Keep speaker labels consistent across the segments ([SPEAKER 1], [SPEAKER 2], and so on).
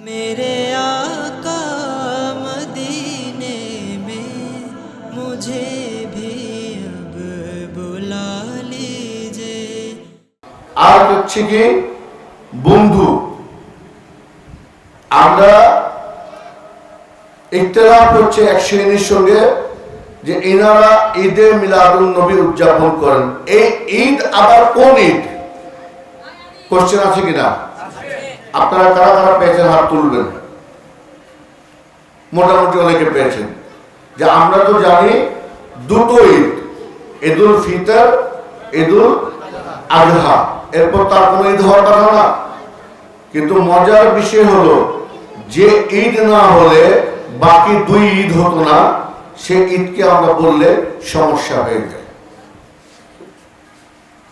[SPEAKER 1] मेरे आका मदीने में मुझे भी अब बुला लीजिए
[SPEAKER 2] আর হচ্ছে কি বন্ধু আমরা ইখতলাফ হচ্ছে এক শ্রেণীর সঙ্গে যে এনারা ঈদে মিলাদুল নবী উদযাপন করেন এই ঈদ আবার কোন ঈদ কোশ্চেন আছে কিনা আপনারা কারা কারা পেয়েছেন হাত তুলবেন মোটামুটি অনেকে পেয়েছেন। যে আমরা তো জানি দুটো ঈদ, ঈদুল ফিতর, ঈদুল আজহা। এরপর তার কোনো ঈদ হওয়ার কথা না। কিন্তু মজার বিষয় হলো, যে ঈদ না হলে বাকি দুই ঈদ হতো না, সে ঈদকে আমরা বললে সমস্যা হয়ে যায়।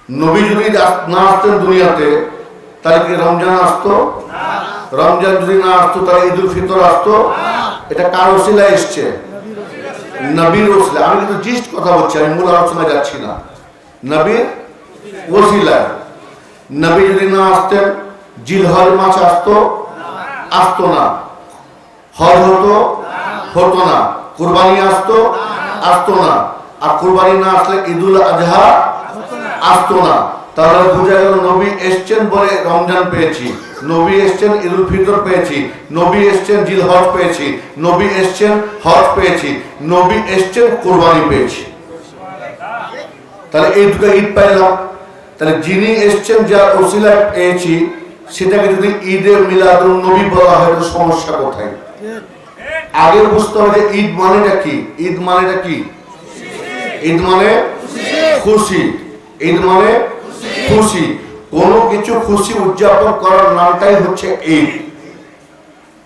[SPEAKER 2] নবী যদি না আসতেন দুনিয়াতে তাহলে কি রমজান আসতো? রমজান যদি না আসতো, তাহলে ঈদুল ফিতর আসতো? এটা কার ওসিলা এসছে? নবীর ওসিলা আমি কিন্তু জিস্ট কথা বলছি, আমি মূল আলোচনায় যাচ্ছি না। নবীর ওসিলায়। নবী যদি না আসতেন, জিলহজ মাছ আসতো? আসতো না। হজ হতো? হতো না। কুরবানি আসতো? আসতো না। আর কুরবানি না আসলে ঈদুল আজহা? আসতো না। তাহলে বোঝা গেল নবী এসছেন বলে রমজান পেয়েছি, নবী এসছেন ঈদুল ফিতর পেয়েছি, নবী এসছেন জিল হজ পেয়েছি, নবী এসছেন হজ পেয়েছি, নবী এসছেন কোরবানি পেয়েছি। তাহলে এই দুটো ঈদ পাইলাম। তাহলে যিনি এসছেন যার ওসিলা পেয়েছি, সেটাকে যদি ঈদে মিলাদুল নবী বলা হয় তো সমস্যা কোথায়? আগে বুঝতে হবে যে ঈদ মানেটা কি? ঈদ মানেটা কি? ঈদ মানে খুশি। ঈদ মানে খুশি। কোনো কিছু খুশি উদযাপন করার নামটাই হচ্ছে ঈদ।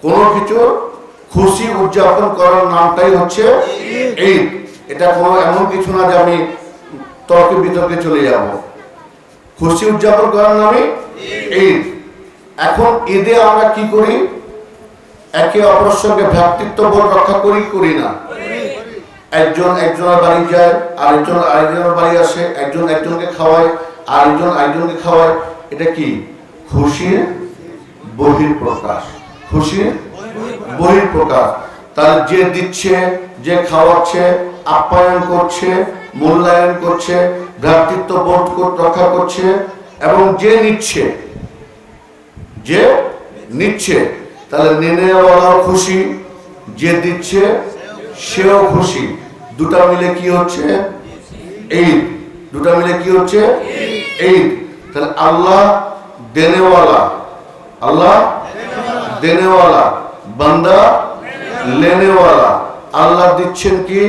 [SPEAKER 2] কোনো কিছু খুশি উদযাপন করার নামটাই হচ্ছে ঈদ। এটা কোনো এমন কিছু না যে আমি তর্কে বিতর্কে চলে যাব। খুশি উদযাপন করার নামে ঈদ। এখন ঈদে আমরা কি করি? একে অপরের সঙ্গে ভ্রাতৃত্ব বোধ রক্ষা করি করি না। একজন একজনের বাড়ি যায়, আরেকজন আরেকজনের বাড়ি আসে, একজন একজনকে খাওয়ায় আরেকজন, আরেকজনকে খাওয়ায় এটা কি? খুশির বহির প্রকাশ খুশির বহির প্রকাশ তার যে দিচ্ছে, যে খাওয়াচ্ছে, আপ্যায়ন করছে, মূল্যায়ন করছে, ভ্রাতৃত্ব বোধ রক্ষা করছে, এবং যে নিচ্ছে যে নিচ্ছে, তাহলে নেনেওয়ালাও খুশি, যে দিচ্ছে, সেও খুশি। দুটা মিলে কি হচ্ছে? ঈদ। দুটা মিলে কি হচ্ছে? ঈদ তাহলে আল্লাহ দেনেওয়ালা। আল্লাহ দেনেওয়ালা। বান্দা লেনেওয়ালা। আল্লাহ দিচ্ছেন কি?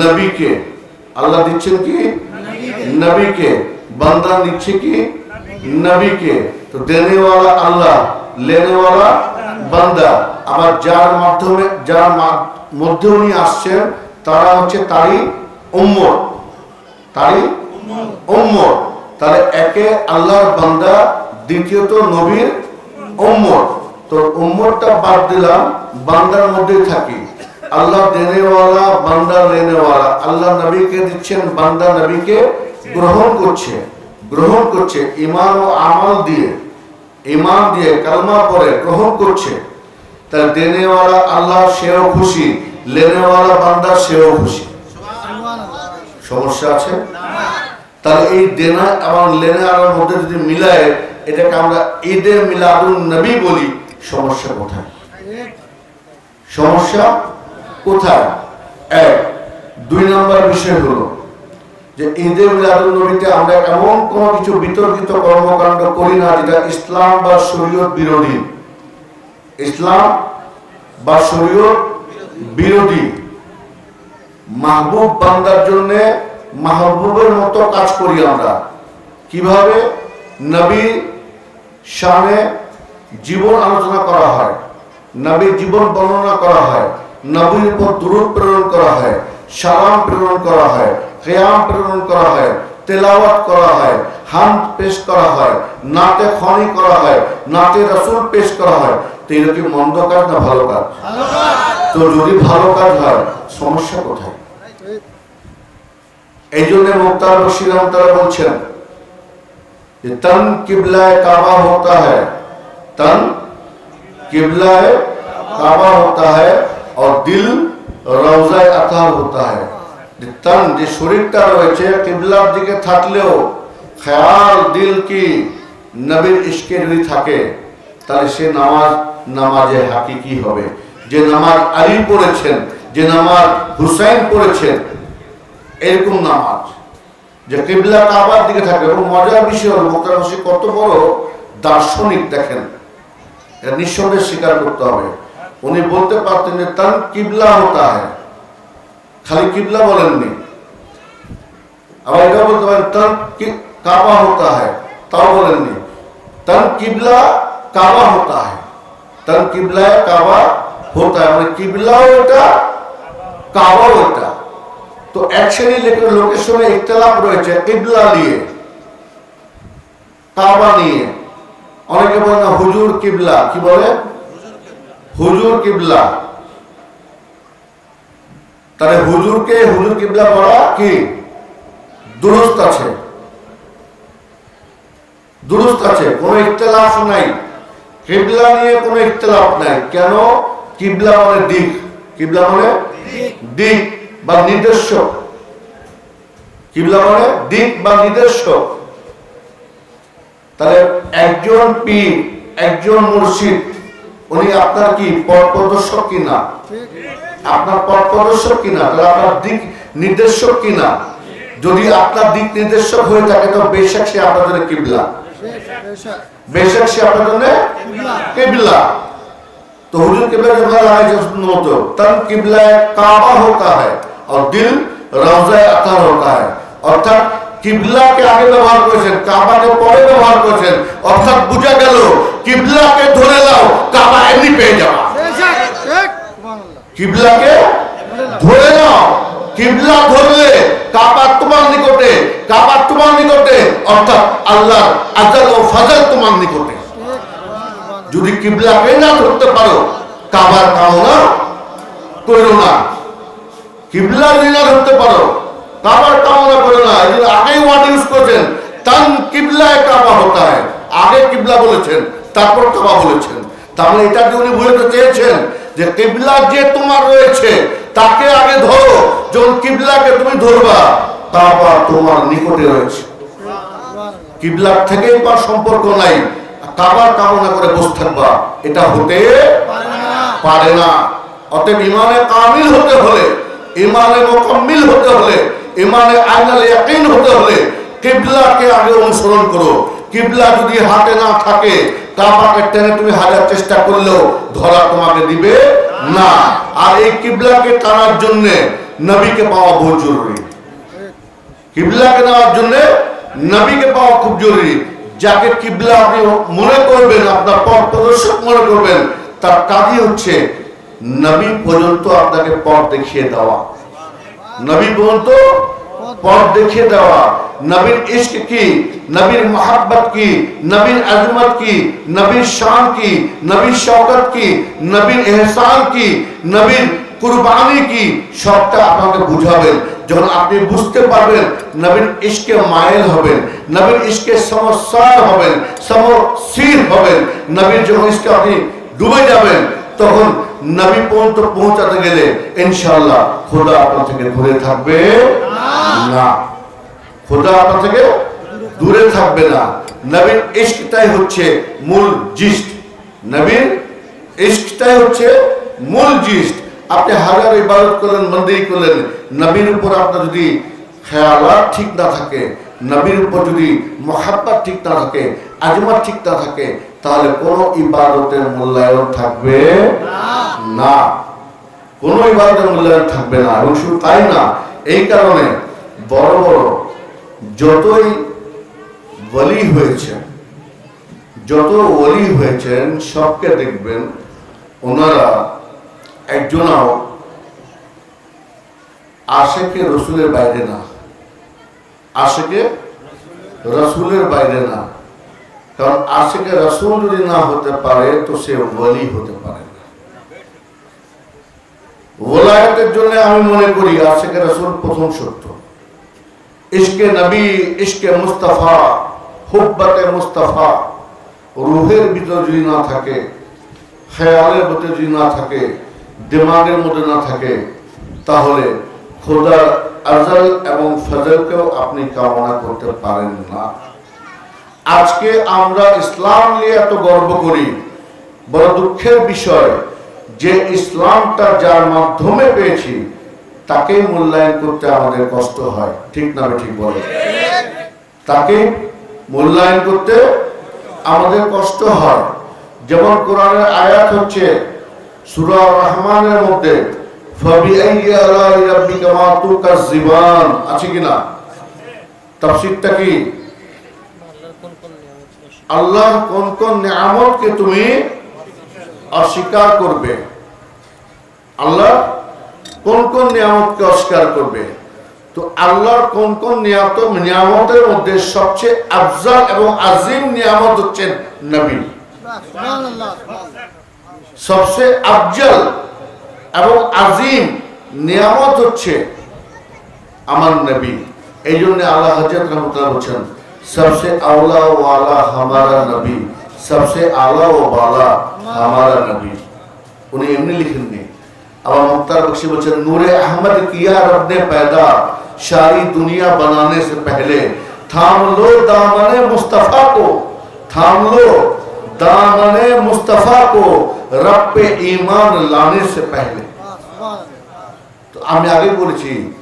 [SPEAKER 2] নবীকে। আল্লাহ দিচ্ছেন কি? নবীকে। বান্দা দিচ্ছে কি? নবীকে। তো দেনেওয়ালা আল্লাহ, লেনেওয়ালা বান্দা। আবার যার মাধ্যমে, যার মধ্যে উনি আসছেন, তারা হচ্ছে তারই উম্মত। তারই উম্মত। তাহলে একে আল্লাহর বান্দা, দ্বিতীয়ত নবীর উম্মত। তো উম্মতটা বাদ দিলাম, বান্দার মধ্যেই থাকি। আল্লাহ দেনেওয়ালা, বান্দা লেনেওয়ালা আল্লাহ নবীকে দিচ্ছেন, বান্দা নবীকে গ্রহণ করছে। গ্রহণ করছে ইমান ও আমল দিয়ে। ইমান দিয়ে কালমা পরে গ্রহণ করছে। তার দেনেওয়ালা আল্লাহ সেও খুশি লেনেওয়ালা বান্দা সেও খুশি। সমস্যা আছে? তাহলে এই দেনা এবং লেনার মধ্যে যদি মিলায়, এটাকে আমরা ঈদে মিলাদুল নবী বলি, সমস্যা কোথায়? সমস্যা কোথায়? এক, দুই নম্বর বিষয় হলো যে ঈদে মিলাদুল নবীতে আমরা এমন কোনো কিছু বিতর্কিত কর্মকাণ্ড করি না যেটা ইসলাম বা শরীয়ত বিরোধী। ইসলাম বা শরীয়ত বিরোধী। মাহবুব বান্দার জন্য মাহবুবের মতো কাজ করি আমরা। কীভাবে? নবী শানে জীবন আলোচনা করা হয় নবীর জীবন বর্ণনা করা হয় নবীর উপর দূরত প্রেরণ করা হয় সালাম প্রেরণ করা হয় কেয়াম প্রেরণ করা হয় তেলাওয়াত করা হয় হাম পেশ করা হয় নাতে খনি করা হয় নাতে রসুল পেশ করা হয়। তো এটা কি মন্দ কাজ না ভালো কাজ। তো যদি ভালো কাজ হয় সমস্যা কোথায়? এই জন্য মুক্তার বসির তারা বলছেন যে, তন কিবলায় কাবা হতা হ্যাঁ তন কিবলায় কাবা হতা হ্যাঁ আর দিল রওজায় আতার হতা হ্যাঁ তন যে শরীরটা রয়েছে, কিবলার দিকে থাকলেও খেয়াল দিল কি নবীর ইশকে যদি থাকে, তাহলে সে নামাজ নামাজে হাকি কি হবে। যে নামাজ আলী পড়েছেন, যে নামাজ হুসাইন পড়েছেন এরকম নামাজ, যে কিবলা কাবার দিকে থাকে এবং মজার বিষয় হল কত বড় দার্শনিক দেখেন। এটা নিঃসন্দেহে স্বীকার করতে হবে। উনি বলতে পারতেন যে তার কিবলা হতা হয়। খালি কিবলা বলেননি। আবার এটা বলতে পারেন তার কাবা হতা হয়, তাও বলেননি। তান কিবলা কাবা হতা হয়। তান কিবলা কাবা হতা মানে কিবলাও এটা, কাবাও এটা। তো এক শ্রেণির লেখক লোকের সঙ্গে ইখতলাফ রয়েছে কিবলা নিয়ে, কাবা নিয়ে। অনেকে বলে না, হুজুর কিবলা, কি বলে? হুজুর কিবলা। তাহলে হুজুরকে হুজুর কিবলা বলা কি? দুরস্ত আছে। দুরস্ত আছে, কোনো ইখতলাফ নাই। কিবলা নিয়ে কোনো ইখতলাফ নাই। কেন? কিবলা মানে দিক। কিবলা মানে দিক। বা নির্দেশ কিবলা মানে দিক বা নির্দেশ তাহলে একজন পীর, একজন মুর্শিদ, উনি আপনার কি পথ প্রদর্শক কিনা? আপনার পথ প্রদর্শক কিনা? তাহলে আপনার দিক নির্দেশক কিনা? যদি আপনার দিক নির্দেশক হয়ে থাকে, তো বেশাক সে আপনার জন্য কিবলা। বেশাক সে আপনার জন্য কেবলা। তো হুজুর কেবলা যখন আলাইহি ওয়াসাল্লাম তো কাবা হতা হয়। আর দিল রওজায় আতার হতা হয় অর্থাৎ কিবলাকে আগে ব্যবহার করেছেন, কাবাকে পরে ব্যবহার করেছেন। অর্থাৎ বুঝা গেল, কিবলাকে ধরে নাও, কাবা এমনি পেয়ে যাওয়া কিবলাকে ধরে নাও। কিবলা ধরলে, কাবা তোমার নিকটে, কাবা তোমার নিকটে। অর্থাৎ আল্লাহ আজাল ও ফাজাল তোমার নিকটে। যদি কিবলাকে না ধরতে পারো, কাবার কামনা করো না। কিবলা না ধরতে পারো। কাবার কামনা করো না, এই আগেই ওয়ার্ড ইউজ করেছেন, তান কিবলায় কাবা হতে হয়। আগে কিবলা বলেছেন, তারপর কাবা বলেছেন। তাহলে এটা যে উনি বোঝাতে চেয়েছেন? যে কিবলা যে তোমার রয়েছে, তাকে আগে ধরো, যখন কিবলাকে তুমি ধরবা কাবা তোমার নিকটে রয়েছে। কিবলার থেকেই তোমার সম্পর্ক নাই কাবার কামনা করে বসে থাকবা, এটা হতে পারে না। অতএব ইমানে কামিল হতে হলে ইমানে মোকাম্মিল হতে হলে, ইমানে আইনাল ইয়াকিন হতে হলে কিবলাকে আগে অনুসরণ করো। কিবলা যদি হাতে না থাকে, কাবাকে টেনে তুমি হাজার চেষ্টা করলেও ধরা তোমাকে দিবে না। আর এই কিবলাকে টানার জন্য নবীকে পাওয়া বহু জরুরি। কিবলাকে নেওয়ার জন্য নবীকে পাওয়া খুব জরুরি। যাকে কিবলা আপনি মনে করবেন, আপনার পথ প্রদর্শক মনে করবেন, তার কাজই হচ্ছে নবী পর্যন্ত আপনাকে পথ দেখিয়ে দেওয়া। নবী পর্যন্ত পথ দেখিয়ে দেওয়া। নবীর ইশক কি? নবীর মোহাব্বত কি? নবীর আজমত কি? নবীর শান কি? নবীর শওকত কি? নবীর এহসান কি? নবীর কুরবানি কি? সবটা আপনাকে বুঝাবেন। যখন আপনি বুঝতে পারবেন, নবীর ইশকে মায়েল হবেন, নবীর ইশকে সমস্যার হবেন, সমসির হবেন, নবীর যখন ইশকে আপনি ডুবে যাবেন, তখন নবী পর্যন্ত পৌঁছাতে গেলে ইনশাআল্লাহ খোদা আপনার থেকে দূরে থাকবে না। খোদা আপনার থেকে দূরে থাকবে না। নবীর ইশকটাই হচ্ছে মূল জিস্ট। নবীর ইশকটাই হচ্ছে মূল জিস্ট। আপনি হাজার ইবাদত করলেন, মন্দির করলেন, নবীর উপর আপনার যদি খেয়ালাত ঠিক না থাকে, নবীর উপর যদি মহাব্বত ঠিক না থাকে, আজমাত ঠিক না থাকে, তাহলে কোনো ইবাদতের মূল্যায়ন থাকবে না। কোনো ইবাদতের থাকবে না এবং শুধু তাই না, এই কারণে বড় বড় যতই বলি হয়েছে যত ওলি হয়েছেন, সবকে দেখবেন ওনারা একজনাও আশেকে রসুলের বাইরে না। আশেকে রসুলের বাইরে না। কারণ আশেকে রসুল যদি না হতে পারে, তো সে ওলি হতে পারে না। ওলায়তের জন্য আমি মনে করি আশেকে রসুল প্রথম সত্য। ইশকে নবী, ইশকে মুস্তাফা, হুব্বতে মুস্তাফা, রুহের ভিতর যদি না থাকে, খেয়ালের মধ্যে যদি না থাকে, দিমাগের মধ্যে না থাকে, তাহলে খোদার আজল এবং ফজলকেও আপনি কামনা করতে পারেন না। আজকে আমরা ইসলাম নিয়ে এত গর্ব করি, বড় দুঃখের বিষয় যে ইসলামটা যার মাধ্যমে পেয়েছি তাকে মূল্যায়ন করতে আমাদের কষ্ট হয়। ঠিক না ঠিক বলে তাকে মূল্যায়ন করতে আমাদের কষ্ট হয়। যেমন কোরআনের আয়াত হচ্ছে সূরা রহমানের মধ্যে আছে কিনা তাফসীরটা কি? আল্লাহর কোন কোন নিয়ামতকে তুমি অস্বীকার করবে। আল্লাহ কোন কোন নিয়ামতকে অস্বীকার করবে? তো আল্লাহর কোন কোন নিয়ামত, নিয়ামতের মধ্যে সবচেয়ে আফজাল এবং আজিম নিয়ামত হচ্ছেন নবী। সবচেয়ে আফজাল এবং আজিম নিয়ামত হচ্ছে আমার নবী। এই জন্য আল্লাহ হাজরত রহমতুল্লাহ বলছেন, সবচেয়ে আল্লাহ ওয়ালা হামারা নবী, সবচেয়ে আল্লাহ ও বালা ہمارا نبی، انہیں امنی لکھن گے اب مختار بخشی بچن نور احمد کیا رب نے پیدا شاری دنیا بنانے سے پہلے تھام لو دامن مصطفیٰ کو، تھام لو دامن مصطفیٰ کو رب پہ ایمان لانے سے پہلے۔ تو ہم آگے بولی আগে বলেছি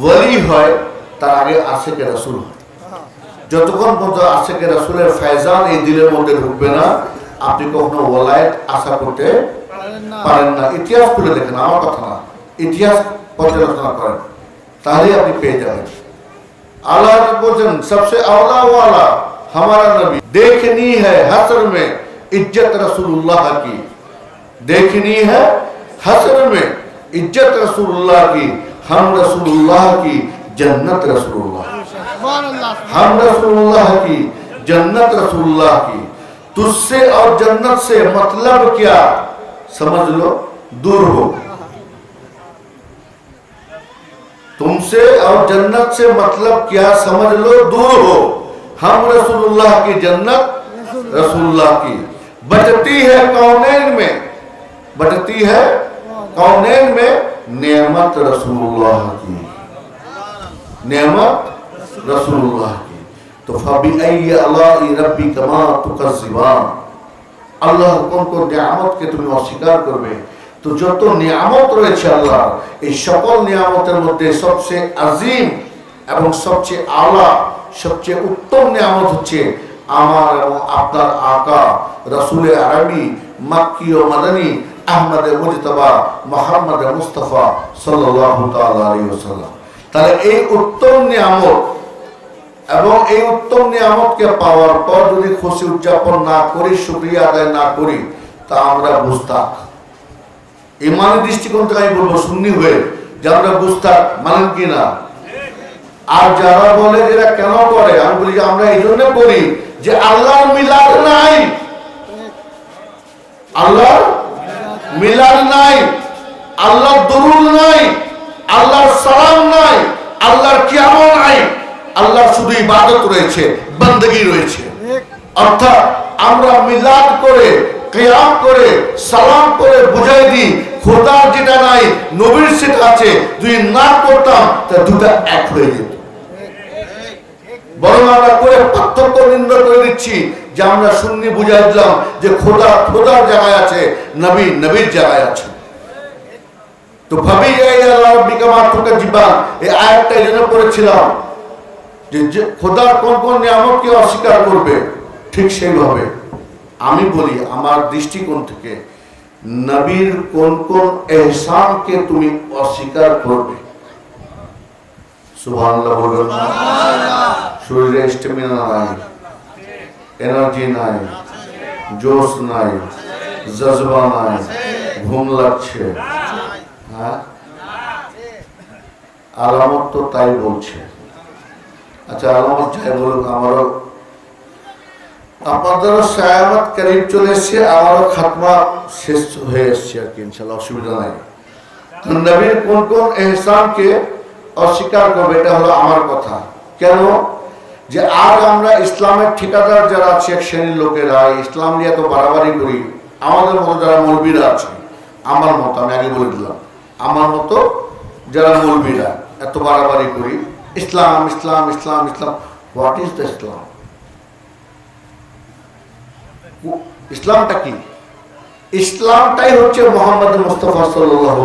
[SPEAKER 2] ولی ہوئے، تر آگے آسے کے رسول ہوئے۔ যতক্ষণ পর্যন্ত আশেকে রাসূলের ফায়জান এই দিলের মধ্যে ঢুকবে না আপনি কখনো ওয়ালায়েত আশা করতে পারেন না ইতিহাস খুলে দেখেন আমার কথা না ইতিহাস পর্যালোচনা করেন তাহলে আপনি পেয়ে যাবেন আল্লাহ বলছেন সবসে আওলা ওয়ালা ہمارا نبی دیکھنی ہے حسر میں عزت رسول اللہ کی دیکھنی ہے حسر میں عزت رسول اللہ کی ہم رسول اللہ کی جنت رسول اللہ ہم رسول اللہ کی، جنت رسول اللہ کی۔ تجھ سے اور جنت سے مطلب کیا؟ سمجھ لو، دور ہو۔ تم سے اور جنت سے مطلب کیا؟ سمجھ لو، دور ہو۔ ہم رسول اللہ کی جنت، رسول اللہ کی۔ بچتی ہے کونین میں؟ بچتی ہے کونین میں؟ نعمت رسول اللہ کی۔ نعمت রাসূলুল্লাহকে। তো ফাবি আল্লাহ কোন কোন নিয়ামতকে তুমি অস্বীকার করবে? তো যত নিয়ামত রয়েছে আল্লাহ এই সকল নিয়ামতের মধ্যে সবচেয়ে আজিম এবং সবচেয়ে আলা, সবচেয়ে উত্তম নিয়ামত হচ্ছে আমার এবং আপনার আকা রাসুলের আরবি, মাক্কি ও মাদানী, আহমদে মুজতবা, মোহাম্মদে মুস্তফা সাল্লাহ তাল্লাহ তাহলে এই উত্তম নিয়ামত এবং এই উত্তম নিয়ামতকে পাওয়ার পর যদি খুশি উদযাপন না করি, শুক্রিয়া আদায় না করি, তা আমরা বুঝতাক ইমানি দৃষ্টিকোণ থেকে আমি বলব, সুন্নি হয়ে যে আমরা বুঝতাক মানেন কি না আর যারা বলে এরা কেন করে, আমি বলি যে আমরা এই জন্য করি যে আল্লাহর মিলাদ নাই। আল্লাহর মিলাদ নাই, আল্লাহর দরুদ নাই, আল্লাহর সালাম নাই, আল্লাহর কিয়ামত নাই। আল্লাহর শুধু ইবাদত রয়েছে, বন্দগি রয়েছে। অর্থাৎ আমরা মিলাদ করে, কিয়াম করে, সালাম করে বুঝাই দিই খোদার যেটা নাই, নবীর সেটা আছে, যদি না করতাম, তা দুটা এক হয়ে যেত। বরং আমরা করে পার্থক্য নির্ণয় করে দিচ্ছি যে আমরা শূন্য বুঝাই দিলাম যে খোদা, খোদার জায়গায় আছে, নবী নবীর জায়গায় আছে। তো ভাবি বিকামাত্মকা জীবন এই আয়াতটা এই জন্য পড়েছিলাম। যে খোদার কোন কোন নিয়ামতকে অস্বীকার করবে, ঠিক সেইভাবে। আমি বলি, আমার দৃষ্টিকোণ থেকে নবীর কোন কোন এহসানকে তুমি অস্বীকার করবে? সুবহানাল্লাহ শরীরে স্টেমিনা নাই এনার্জি নাই, জোশ নাই, জজবা নাই, ঘুম লাগছে। হ্যাঁ? আলামত তো তাই বলছে। আচ্ছা আলামত যাই বলুক আমারও আপনাদেরও সায়ামত করিব চলে এসছে, আমারও খাতমা শেষ হয়ে এসছে আর কি ইনশাল্লাহ অসুবিধা নাই। নবীর কোন কোন এহসানকে অস্বীকার করবে, এটা হলো আমার কথা। কেন? যে আজ আমরা ইসলামের ঠিকাদার যারা আছে, এক শ্রেণির লোকেরা, ইসলাম নিয়ে এত বাড়াবাড়ি করি, আমাদের মতো যারা মৌলবীরা আছে, আমার মতো, আমি আগে বলে দিলাম, আমার মতো যারা মৌলবীরা, এত বাড়াবাড়ি করি ইসলাম ইসলাম ইসলাম ইসলাম। হোয়াট ইজ দ্য ইসলাম ইসলামটা কি? ইসলামটাই হচ্ছে মোহাম্মদ মুস্তফা সাল্লাহ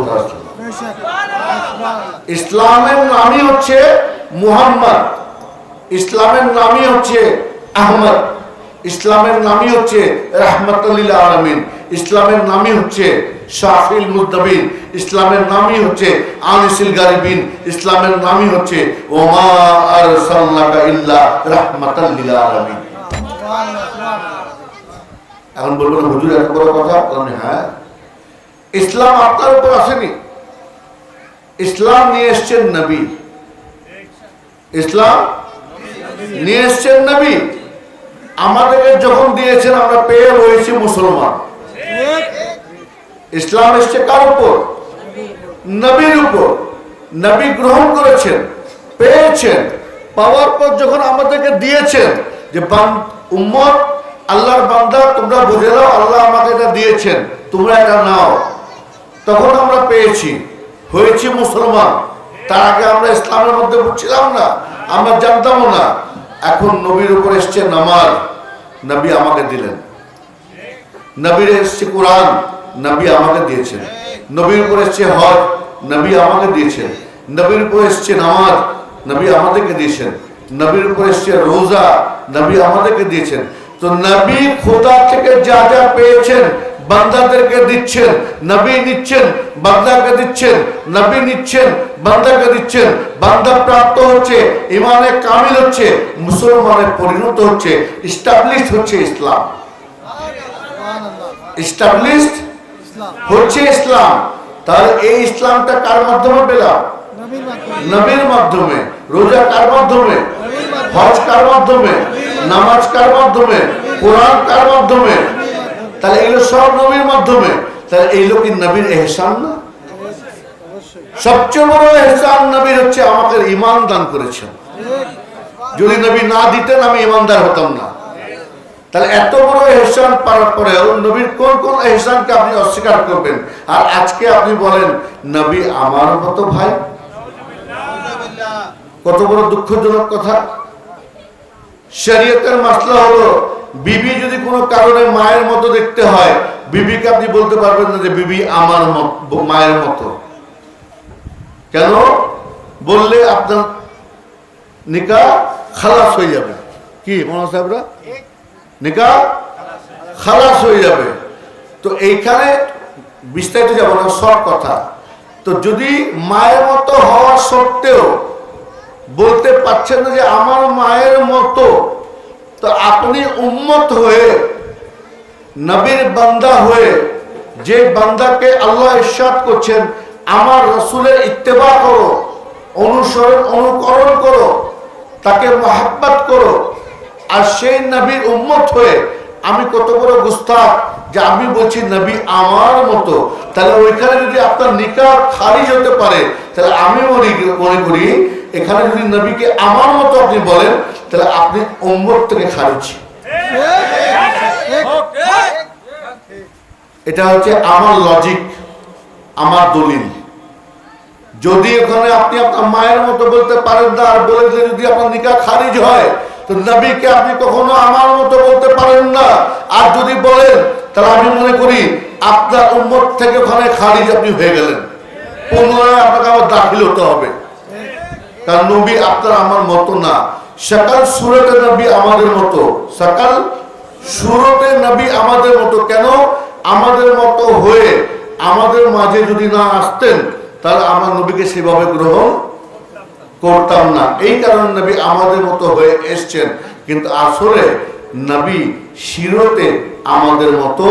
[SPEAKER 2] ইসলামের নামই হচ্ছে মুহাম্মদ। ইসলামের নামই হচ্ছে আহমদ। ইসলামের নামই হচ্ছে রাহমাতুল্লিল আলমিন। ইসলামের নামই হচ্ছে শাফিল মুদ্দাবিন। ইসলামের নামই হচ্ছে আনিসিল গারিবিন। ইসলামের নামই হচ্ছে ওমা আরসালনাকা ইল্লা রাহমাতাল্লিল আলামিন। এখন বলবেন হুজুর এত বড় কথা? বললাম, হ্যাঁ। ইসলাম আপনার উপর আসেনি। ইসলাম নিয়ে এসছেন নবী। ইসলাম নিয়ে এসছেন নবী। আমাদেরকে যখন দিয়েছেন আমরা পেয়ে রয়েছি মুসলমান। ইসলাম এসছে কার উপর? নবীর উপর। নবী গ্রহণ করেছেন, পেয়েছেন। পাওয়ার পর যখন আমাদেরকে দিয়েছেন যে উম্মত, আল্লাহর বান্দা, তোমরা বুঝে দাও আল্লাহ আমাকে এটা দিয়েছেন, তোমরা এটা নাও। তখন আমরা পেয়েছি, হয়েছি মুসলমান। তার আগে আমরা ইসলামের মধ্যে বুঝছিলাম না, আমরা জানতামও না। এখন নবীর উপর এসছে নামাজ, নবী আমাকে দিলেন। নবীর এসছে কোরআন নবী আমাকে দিয়েছেন। নবীর উপর এসছে হজ নবী আমাকে দিয়েছেন। নবীর উপর এসছে নামাজ নবী আমাদেরকে দিয়েছেন। নবীর উপর এসছে রোজা নবী আমাদেরকে দিয়েছেন। তো নবী খোদা থেকে যা যা পেয়েছেন বান্দাদেরকে দিচ্ছেন। নবী নিচ্ছেন বান্দাকে দিচ্ছেন। নবী নিচ্ছেন বান্দাকে দিচ্ছেন। বান্দা প্রাপ্ত হচ্ছে ইমানে কামিল হচ্ছে মুসলমানে পরিণত হচ্ছে ইস্টাবলিশড হচ্ছে ইসলাম। ইস্টাবলিশড হচ্ছে ইসলাম। তাহলে এই ইসলামটা কার মাধ্যমে পেলাম? নবীর মাধ্যমে। রোজা কার মাধ্যমে? হজ কার মাধ্যমে? নামাজ কার মাধ্যমে? কোরআন কার মাধ্যমে? তাহলে এগুলো সব নবীর মাধ্যমে। তাহলে এইগুলো কি নবীর এহসান না? সবচেয়ে বড় এহসান নবীর হচ্ছে আমাকে ইমান দান করেছেন। যদি নবী না দিতেন আমি ইমানদার হতাম না। তাহলে এত বড় এহসান পাওয়ার পরেও নবীর কোন কোন এহসানকে আপনি অস্বীকার করবেন? আর আজকে আপনি বলেন, নবী আমার মতো ভাই? কত বড় দুঃখজনক কথা। শরীয়তের মাসলা হলো, বিবি যদি কোনো কারণে মায়ের মতো দেখতে হয়, বিবিকে আপনি বলতে পারবেন না যে, বিবি আমার মায়ের মতো। কেন? বললে আপনার নিকা খালাস হয়ে যাবে। কি মনে সাহেবরা? নিকা খালাস হয়ে যাবে। তো এইখানে বিস্তারিত যাব না সব কথা। তো যদি মায়ের মতো হওয়া সত্ত্বেও বলতে পারছেন না যে আমার মায়ের মতো, তো আপনি উম্মত হয়ে, নবীর বান্দা হয়ে, যে বান্দাকে আল্লাহ ইরশাদ করছেন, আমার রসুলের ইত্তেবা করো, অনুসরণ, অনুকরণ করো, তাকে মহাব্বত করো আর সেই নবীর উম্মত হয়ে আমি কত বড় গুস্তাখ যে আমি বলছি, নবী আমার মতো। তাহলে ওইখানে যদি আপনার নিকাহ খারিজ হতে পারে, তাহলে আমি মনে করি এখানে যদি নবীকে আমার মতো আপনি বলেন, তাহলে আপনি উম্মত থেকে খারিজ। এটা হচ্ছে আমার লজিক আমার দলিল। যদি ওখানে আপনি আপনার মায়ের মতো বলতে পারেন না, আর বলে যদি আপনার নিকা খারিজ হয় নবীকে আপনি কখনো আমার মতো বলতে পারেন না। আর যদি বলেন, তাহলে আমি মনে করি আপনার উম্মত থেকে ওখানে খারিজ আপনি হয়ে গেলেন। পুনরায় আপনাকে আবার দাখিল হতে হবে। কারণ নবী আপনার আমার মতো না। সকাল সুরতে নবী আমাদের মতো। সকাল সুরতে নবী আমাদের মতো কেন? আমাদের মতো হয়ে আমাদের মাঝে যদি না আসতেন, তাহলে আমার নবীকে সেভাবে গ্রহণ করতাম না। এই কারণে নবী আমাদের মতো হয়ে এসছেন। কিন্তু আসলে নবী শিরতে আমাদের মতো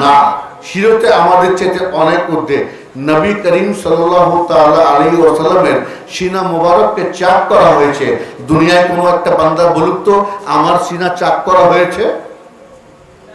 [SPEAKER 2] না। শিরতে আমাদের চেয়ে অনেক ঊর্ধ্বে। নবী করিম সাল্লাহ আলী ওয়াসাল্লামের সিনা মোবারককে চাক করা হয়েছে। দুনিয়ায় কোনো একটা বান্দা বলুক তো, আমার সিনা চাক করা হয়েছে?